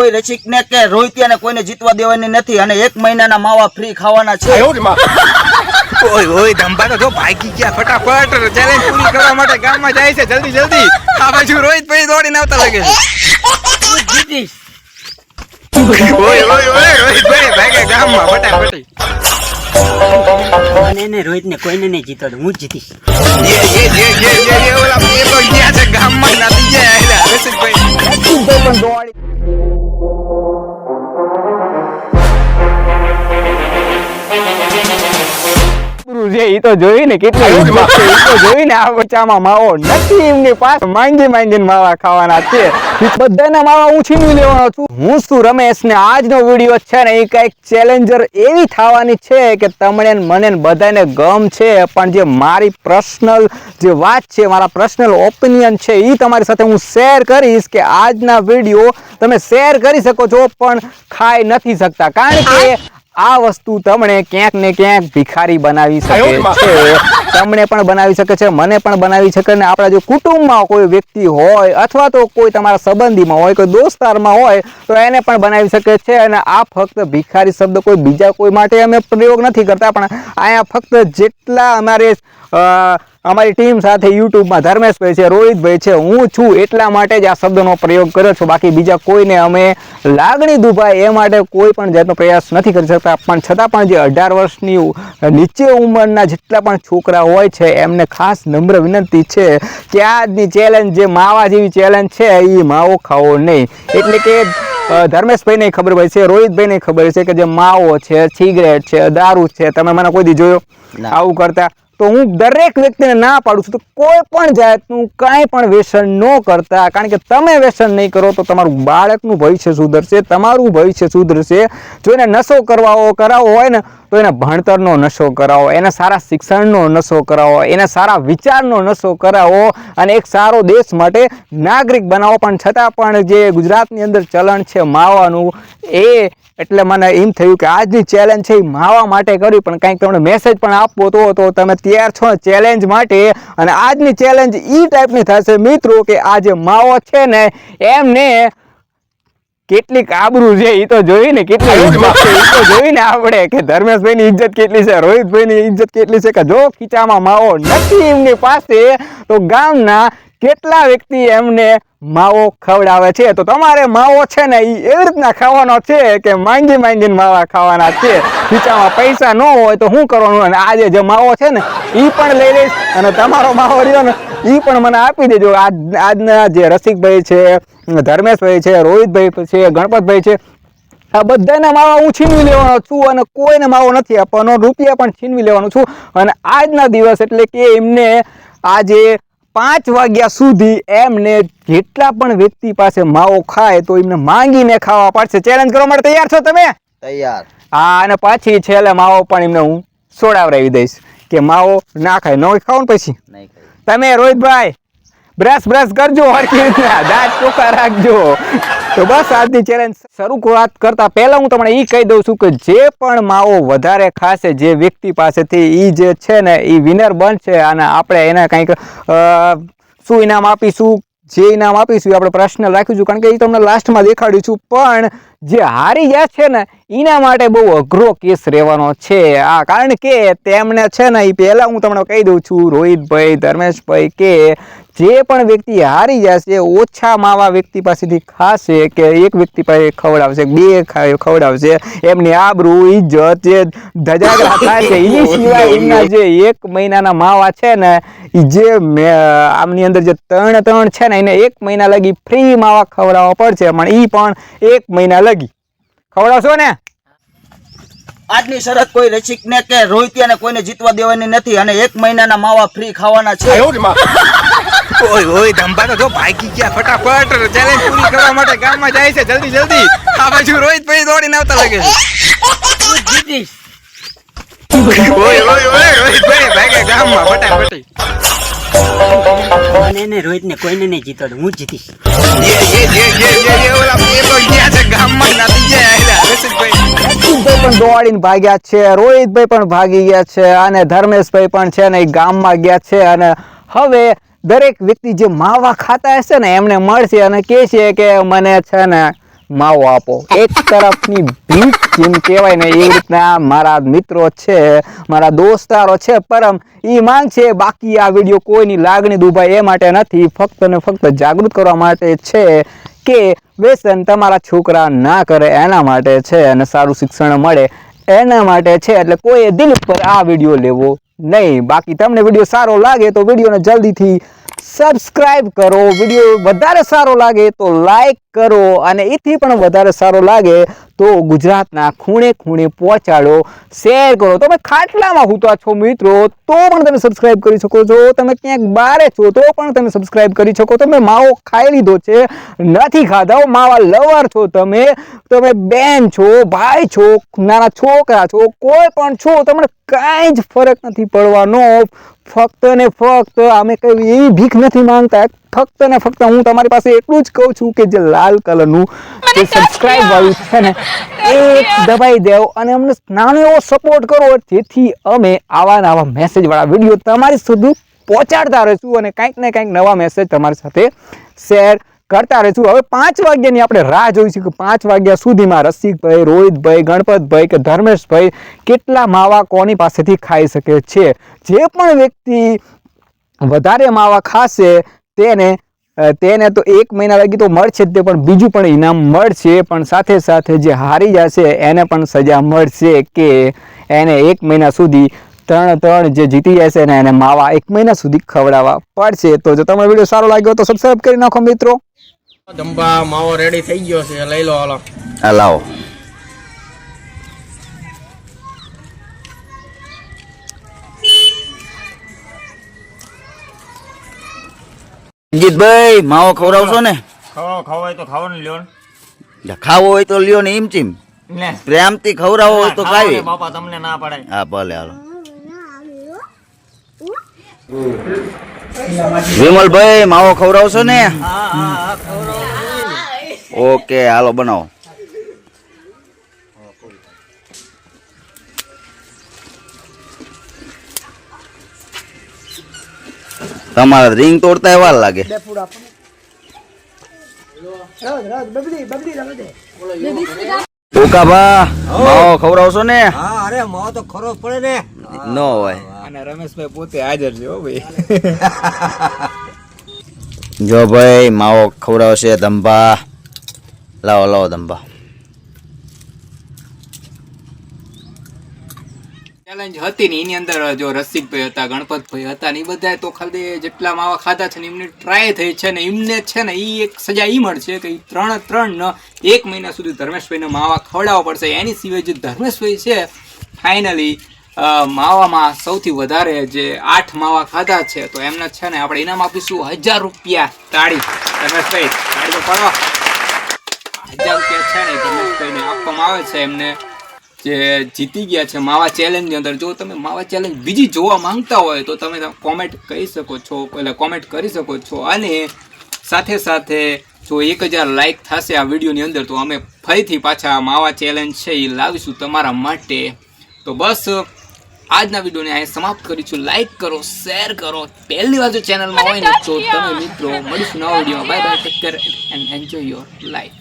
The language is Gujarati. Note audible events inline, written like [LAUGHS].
કોઈ રસિકને કે રોહિતિયાને કોઈને જીતવા દેવાની નથી અને એક મહિનાના માવા ફ્રી ખાવાના છે. ઓય ઓય ધંભા તો જો ભાગી ગયા ફટાફટ. ચેલેન્જ પૂરી કરવા માટે ગામમાં જાય છે. જલ્દી જલ્દી. આ બાજુ રોહિત ભાઈ દોડીને આવતા લાગે છે. ઓય ઓય ઓય રોહિત ભાઈ ભાગે ગામમાં ફટાફટ. અને એને રોહિતને કોઈને નહીં જીતો હું જ જીતીશ. ઓલા ગયા છે ગામમાં ગયા રસિકભાઈ. છે એ તો જોઈ ને કેટલી હિંમત છે ઈ તો જોઈ ને આ બચ્ચામાં માવો નથી એમની પાસે માંગી માંગીને માવા ખાવાના છે. બધાના માવા હું છીનવી લેવાનો છું. હું શું રમેશ ને આજનો વીડિયો છે ને એ કંઈક ચેલેન્જર એવી થવાની છે કે તમને મને બધાને ગમ છે પણ જે મારી પર્સનલ જે વાત છે મારા પર્સનલ ઓપિનિયન છે એ તમારી સાથે હું શેર કરીશ કે આજના વીડિયો તમે શેર કરી શકો છો પણ ખાઈ નથી શકતા. કારણ કે આ વસ્તુ તમને ક્યાંક ને ક્યાંક ભિખારી બનાવી શકે છે. તમને પણ બનાવી શકે છે મને પણ બનાવી શકે ને આપણા જો કુટુંબમાં કોઈ વ્યક્તિ હોય અથવા તો કોઈ તમારા સંબંધીમાં હોય કોઈ દોસ્તારમાં હોય તો એને પણ બનાવી શકે છે. અને આ ફક્ત ભિખારી શબ્દ કોઈ બીજા કોઈ માટે અમે પ્રયોગ નથી કરતા પણ અહીંયા ફક્ત જેટલા અમારે અમારી ટીમ સાથે યુટ્યુબમાં ધર્મેશભાઈ છે રોહિતભાઈ છે હું છું એટલા માટે જ આ શબ્દનો પ્રયોગ કર્યો છું. બાકી બીજા કોઈને અમે લાગણી દુભાય એ માટે કોઈ પણ જાતનો પ્રયાસ નથી કરી શકતા. પણ છતાં પણ જે અઢાર વર્ષની નીચે ઉંમરના જેટલા પણ છોકરા હોય છે એમને ખાસ નમ્ર વિનંતી છે કે આજની ચેલેન્જ જે માવા જેવી ચેલેન્જ છે એ માવો ખાવો નહીં. એટલે કે ધર્મેશભાઈને ખબર હોય છે રોહિતભાઈને ખબર છે કે જે માવો છે સિગરેટ છે દારૂ છે તમે મને કોઈ દી જોયો? આવું કરતા તો હું દરેક વ્યક્તિને ના પાડું છું તો કોઈ પણ જાતનું કાંઈ પણ વ્યસન ન કરતા. કારણ કે તમે વ્યસન નહીં કરો તો તમારું બાળકનું ભવિષ્ય સુધરશે, તમારું ભવિષ્ય સુધરશે. જો એને નશો કરવાઓ કરાવવો હોય ને, તો એને ભણતરનો નશો કરાવો, એને સારા શિક્ષણનો નશો કરાવો, એને સારા વિચારનો નશો કરાવો અને એક સારો દેશ માટે નાગરિક બનાવો. પણ છતાં પણ જે ગુજરાતની અંદર ચલણ છે માવાનું, એ એટલે મને એમ થયું કે આજની ચેલેન્જ છે એ માવા માટે કરી, પણ કંઈક તમને મેસેજ પણ આપવો તો તમે તૈયાર છો ચેલેન્જ માટે અને આજની ચેલેન્જ એ ટાઈપની થશે મિત્રો કે આ જે માવો છે ને એમને કેટલીક આબરૂ છે એ તો જોઈ ને કેટલી ઇજ્જત છે એ તો આપણે કે ધર્મેશભાઈની ઇજ્જત કેટલી છે રોહિતભાઈની ઇજ્જત કેટલી છે કે જો ખીચામાં માવો નથી એમની પાસે તો ગામના કેટલા વ્યક્તિ એમને માવો ખવડાવે છે? તો તમારે માવો છે ને એ એવી રીતના ખાવાનો છે કે માંગી માંગીને માવા ખાવાના છે. ખીચામાં પૈસા ન હોય તો શું કરવાનું? અને આજે જે માવો છે ને એ પણ લઈ લઈશ અને તમારો માવો રહ્યો ને એ પણ મને આપી દેજો. આજ, આજના જે રસિકભાઈ છે, ધર્મેશભાઈ છે, રોહિતભાઈ છે, ગણપતભાઈ છે, આ બધાને માવા હું છીનવી લેવાનો છું અને કોઈને માવો નથી આપવાનો. રૂપિયા પણ છીનવી લેવાનો છું. અને આજના દિવસ એટલે કે એમને આજે પાંચ વાગ્યા સુધી એમને જેટલા પણ વ્યક્તિ પાસે માવો ખાય તો એમને માંગીને ખાવા પડશે. ચેલેન્જ કરવા માટે તૈયાર છો તમે? તૈયાર. હા અને પાછી છેલ્લે માવો પણ એમને હું સોડાવરાવી દઈશ કે માવો ના ખાય. ન ખાવ ને પછી? તમે રોહિતભાઈ બ્રશ બ્રશ કરજો. હરખી દાંત ચોખ્ખા રાખજો. તો બસ આજની ચેલેન્જ શરૂ વાત કરતા પહેલા હું તમને એ કહી દઉં છું કે જે પણ માવો વધારે ખાશે, જે વ્યક્તિ પાસેથી એ જે છે ને એ વિનર બનશે અને આપણે એને કંઈક શું ઇનામ આપીશું, જે ઇનામ આપીશું એ આપણે પ્રશ્ન રાખીશું. કારણ કે એ તમને લાસ્ટમાં દેખાડીશું પણ જે હારી ગયા છે ને એના માટે બહુ અઘરો કેસ રહેવાનો છે. આ કારણ કે તેમને છે ને એ પહેલાં હું તમને કહી દઉં છું રોહિતભાઈ ધર્મેશભાઈ કે જે પણ વ્યક્તિ હારી જશે ઓછા માવા વ્યક્તિ પાસેથી ખાશે કે એક વ્યક્તિ પાસે ખવડાવશે બે ખવડાવશે એમની આબરૂ ઇજ્જત જે ધજાગરા થાય છે એની [LAUGHS] સિવાય એમના જે એક મહિનાના માવા છે ને એ જે આમની અંદર જે ત્રણ ત્રણ છે ને એને એક મહિના લગી ફ્રી માવા ખવડાવવા પડશે પણ એ પણ એક મહિના લગી. ખવડાવશો ને? આજની શરત કોઈ રસિકને કે રોહિતિયાને કોઈને જીતવા દેવાની નથી અને એક મહિનાના માવા ફ્રી ખાવાના છે. ઓય ઓય ધંબા તો જો ભાગી ગયા ફટાફટ. ચેલેન્જ પૂરી કરવા માટે ગામમાં જાય છે. જલ્દી જલ્દી. આ બાજુ રોહિત ભાઈ દોડીને આવતા લાગે છે. ઓય ઓય ઓય રોહિત ભાઈ ભાગે ગામમાં ફટાફટ. અને એને રોહિતને કોઈને નહીં જીતો હું જીતીશ. યે યે યે યે યે યે ઓલા બે તો ગયા છે ગામમાં નાતી ગયા આયલા રસિકભાઈ રસિકભાઈ પણ દોડીને ભાગ્યા છે રોહિતભાઈ પણ ભાગી ગયા છે અને ધર્મેશભાઈ પણ છે ને એ ગામમાં ગયા છે અને હવે દરેક વ્યક્તિ જે માવા ખાતા હશે ને એમને મળશે અને કહે છે કે મને છે ને માવો આપો. એક તરફની ભીખ જેમ કહેવાય ને એવી રીતના મારા મિત્રો છે, મારા દોસ્તારો છે, પરમ એ માંગ છે, બાકી આ વીડિયો કોઈની લાગણી દુભાય એ માટે નથી, ફક્ત ને ફક્ત જાગૃત કરવા માટે છે કે વ્યસન તમારા છોકરા ના કરે એના માટે છે અને સારું શિક્ષણ મળે એના માટે છે, એટલે કોઈએ દિલ પર આ વીડિયો લેવો નહીં. બાકી તમને વીડિયો સારો લાગે તો વિડીયોને જલ્દીથી સબસ્ક્રાઇબ કરો. વીડિયો વધારે સારો લાગે તો લાઈક કરો. અને એથી પણ વધારે સારો લાગે તો ગુજરાતના ખૂણે ખૂણે પહોંચાડો શેર કરો. તમે ખાટલામાં હૂતા છો મિત્રો, તો પણ તમે સબસ્ક્રાઇબ કરી શકો છો. તમે ક્યાંક બારે છો તો પણ તમે સબસ્ક્રાઇબ કરી શકો. તમે માવો ખાઈ લીધો છે, નથી ખાધા માવા લવર છો તમે. તમે બેન છો, ભાઈ છો, નાના છોકરા છો, કોઈ પણ છો, તમને કાંઈ જ ફરક નથી પડવાનો. ફક્ત ને ફક્ત અમે કઈ એવી ભીખ નથી માંગતા. ફક્ત ને ફક્ત હું તમારી પાસે એટલું જ કહું છું કે જે લાલ કલરનું જે સબસ્ક્રાઇબ વાળું છે ને એ દબાઈ દેવો અને અમને નાનો એવો સપોર્ટ કરો. જેથી અમે આવા નવા આવા મેસેજ વીડિયો તમારી સુધી પહોંચાડતા રહીશું અને કંઈક ને કંઈક નવા મેસેજ તમારી સાથે શેર કરતા રહીશું. હવે પાંચ વાગ્યાની આપણે રાહ જોઈશું કે પાંચ વાગ્યા સુધીમાં રસિકભાઈ રોહિતભાઈ ગણપતભાઈ કે ધર્મેશભાઈ કેટલા માવા કોની પાસેથી ખાઈ શકે છે? જે પણ વ્યક્તિ વધારે માવા ખાશે તેને તેને તો એક મહિના લાગી તો મળશે જ તે પણ બીજું પણ ઇનામ મળશે. પણ સાથે સાથે જે હારી જશે એને પણ સજા મળશે કે એને એક મહિના સુધી ત્રણ ત્રણ જે જીતી જશે ને એને માવા એક મહિના સુધી ખવડાવવા પડશે. તો જો તમને વીડિયો સારો લાગ્યો તો સબસ્ક્રાઇબ કરી નાખો મિત્રો. ધંબા માવો રેડી થઈ ગયો છે. લઈ લો હાલો. લાવો. જીતભાઈ માવો ખવડાવશો ને? ખાવો ખાવાય તો લ્યો ખાવો હોય તો લ્યો ને ઇમચીમ ને પ્રેમથી ખવડાવો હોય તો ખાવી. બાપા તમને ના પડાય. હા ભલે હાલો. વિમલભાઈ માવો ખવડાવશો ને? ઓકે હાલો બનાવો. તમારા રિંગ તોડતા એવા લાગે. ઉકાભા માવો ખવડાવશો ને? હા અરે માવો તો ખરો પડે ને. નો હોય. અને રમેશભાઈ પોતે હાજર છે હો ભાઈ. જો ભાઈ માવો ખવડાવશે ધંભા. લાવો લાવો ધંભા. ચેલેન્જ હતી ને એની અંદર જો રસિકભાઈ હતા, ગણપતભાઈ હતા ને એ બધા તો ખાલી જેટલા માવા ખાધા છે ને એમને ટ્રાય થઈ છે ને એમને છે ને એ એક સજા એ મળશે કે ત્રણ ત્રણ એક મહિના સુધી ધર્મેશભાઈને માવા ખવડાવવા પડશે. એની સિવાય જે ધર્મેશભાઈ છે ફાઇનલી માવામાં સૌથી વધારે જે આઠ માવા ખાધા છે, તો એમને છે ને આપણે ઇનામ આપીશું હજાર રૂપિયા તાળી. ધર્મેશભાઈ, તાળી તો પાડો હજાર રૂપિયા છે ને ધર્મેશભાઈને આપવામાં આવે છે એમને. જે જીતી ગયા છે માવા ચેલેન્જની અંદર. જો તમે માવા ચેલેન્જ બીજી જોવા માંગતા હોય તો તમે કોમેન્ટ કહી શકો છો એટલે કોમેન્ટ કરી શકો છો અને સાથે સાથે જો એક હજાર લાઈક થશે આ વિડીયોની અંદર તો અમે ફરીથી પાછા માવા ચેલેન્જ છે એ લાવીશું તમારા માટે. તો બસ આજના વિડીયોને અહીં સમાપ્ત કરીશું. લાઈક કરો શેર કરો. પહેલી વાર જો ચેનલમાં હોય ને તો તમે મિત્રો મળીશું નવા વિડીયોમાં bye bye take care and enjoy your life